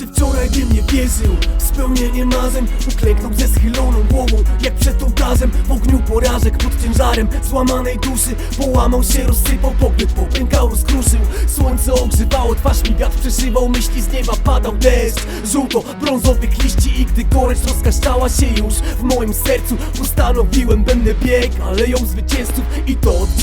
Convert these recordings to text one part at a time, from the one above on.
bym nie wierzył. Spełnienie marzeń Uklęknął ze schyloną głową Jak przed ołtarzem w ogniu porażek Pod ciężarem złamanej duszy. Połamał się, rozsypał pobyt Popękał, rozkruszył. Słońce ogrzewało twarz mi wiatr przeszywał Myśli z nieba padał deszcz. Żółto brązowych liści I gdy gorycz rozkaszczała się już W moim sercu postanowiłem Będę bieg aleją zwycięzców I to od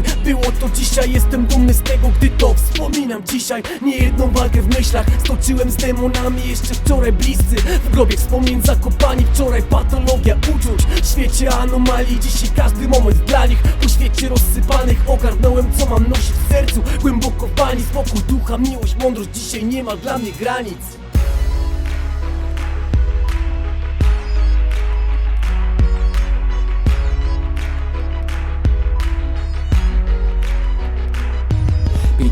wczoraj było to dzisiaj. Jestem dumny z tego, gdy to wspominam dzisiaj. Nie jedną walkę w myślach Stoczyłem z demonami jeszcze wczoraj bliscy. W grobie wspomnień zakopani Wczoraj patologia uczuć. W świecie anomalii Dzisiaj każdy moment dla nich. Po świecie rozsypanych Ogarnąłem co mam nosić w sercu. Głęboko w bani Spokój ducha, miłość, mądrość. Dzisiaj nie ma dla mnie granic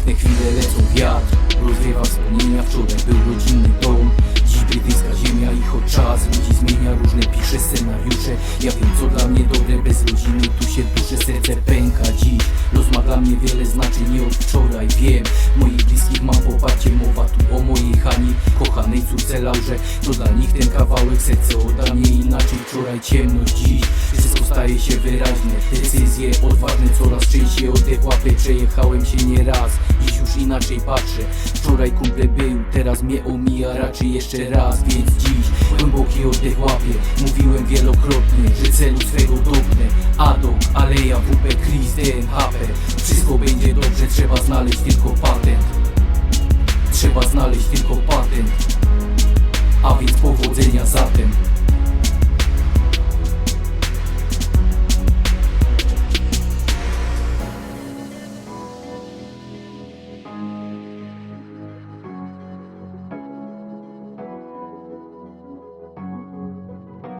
Piękne chwile lecą wiatr Rozwiewa wspomnienia Wczoraj był rodzinny dom. Dziś brytyjska ziemia i choć czas Ludzi zmienia różne pisze scenariusze. Ja wiem co dla mnie dobre Bez rodziny tu się duszę Serce pęka. Dziś Los ma dla mnie wiele znaczeń Nie od wczoraj wiem. Moich bliskich mam poparcie Mowa tu o mojej Hani. Kochanej córce Laurze To dla nich ten kawałek Serce odda mnie inaczej. Wczoraj ciemność dziś Wszystko staje się wyraźne. Decyzje odważne Coraz częściej oddech łapy Przejechałem się nieraz już inaczej patrzę. Wczoraj kumple był Teraz mnie omija raczej jeszcze raz Więc dziś głęboki oddech łapię. Mówiłem wielokrotnie Że celu swego dotknę Adok, Aleja, WP, Chris, DNHP Wszystko będzie dobrze Trzeba znaleźć tylko patent. Trzeba znaleźć tylko patent